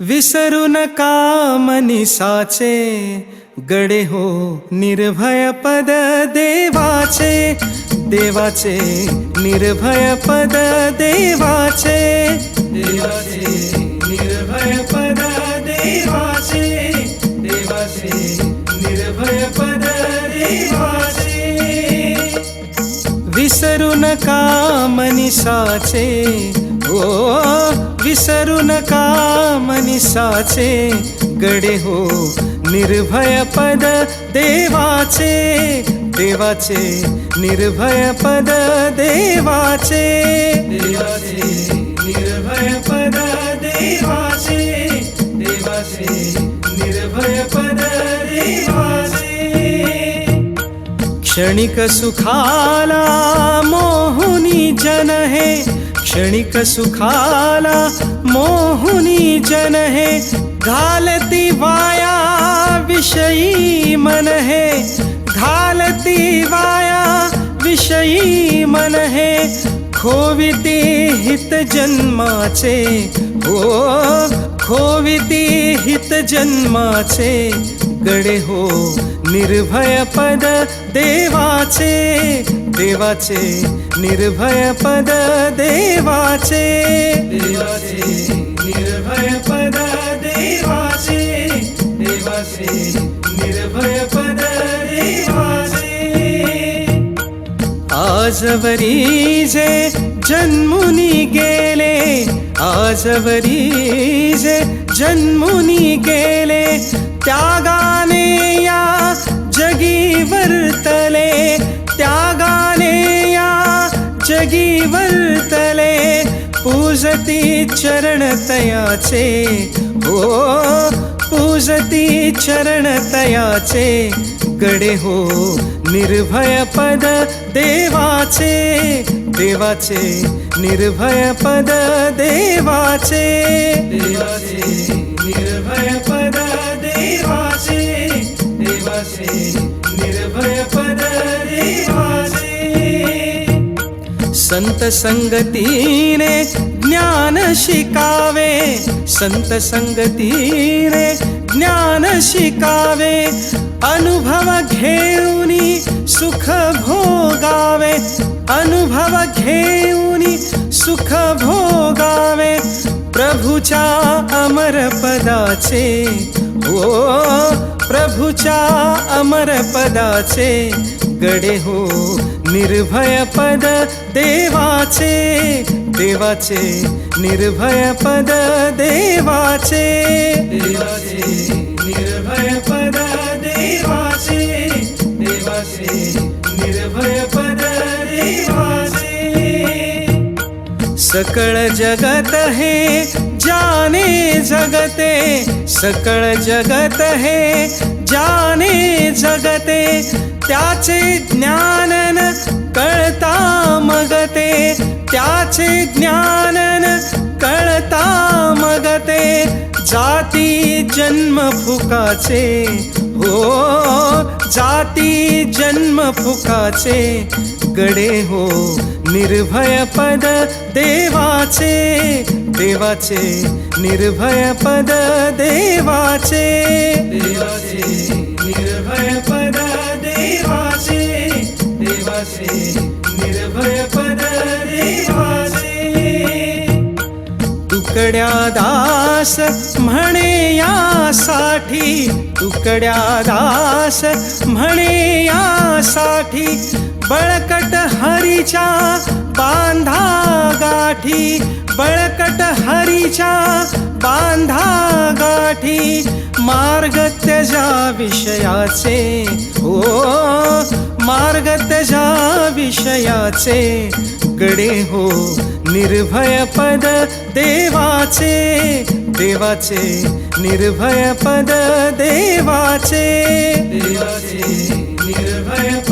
विसरू नका मनीसाचे गडे हो निर्भय पद देवाचे देवाचे निर्भय पद देवाचे देवाचे निर्भय पद देवाचे। नका मनीसाचे हो विसरू नका मनीसाचे. गडे हो निर्भय पद देवाचे. देवाचे निर्भय पद देवाचे. देवाचे निर्भय पद देवाचे. देवाचे निर्भय पद देवाचे. क्षणिक सुखाला मो जन हे क्षणिक सुखाला मोहुनी जन हे घालती वाया विषयी मन हे घालती वाया विषयी मन हे खोविती हित जन्माचे हो खोविती हित जन्माचे गडे हो निर्भय पद देवाचे देवाचे निर्भय पद देवाचे. देवाचे निर्भय पद देवाचे. देवाचे निर्भय पद देवाचे. आजवरी जे जन्मुनी गेले आजवरी जे जन्मुनी गेले त्यागाने पूजती चरण तयाचे. हो पूजती चरण तयाचे. कडे हो निर्भय पद देवाचे. देवाचे निर्भय पद देवाचे. देवाचे. संत संगतीने ज्ञान शिकावे. संत संगतीने ज्ञान शिकावे. अनुभव घेऊनी सुख भोगावे. अनुभव घेऊनी सुख भोगावे. प्रभूच्या अमर पदाचे ओ प्रभूच्या अमर पदाचे गडे हो निर्भय पद देवाचे देवाचे निर्भय पद देवाचे. देवाचे निर्भय पद देवाचे देवाचे निर्भय पद देवाचे. सकळ जगत हे जाने जगते सकळ जगत हे. जाने जगते त्याचे ज्ञानन कळता मगते. त्याचे ज्ञानन कळता मगते. जाती जन्म फुकाचे हो जाती जन्म फुकाचे गडे हो निर्भय पद देवाचे देवाचे निर्भय पद देवाचे देवाचे निर्भय पद देवाचे देवाचे निर्भय पद देवाचे। तुकड्या दास म्हणे यासाठी तुकड्या दास म्हणे यासाठी बळकट हरीच्या बांधा गाठी बळकट हरीच्या बांधा गाठी मार्ग त्याच्या विषयाचे हो मार्ग त्याच्या विषयाचे उघडे हो निर्भय पद देवाचे देवाचे निर्भय पद देवाचे. देवाचे निर्भय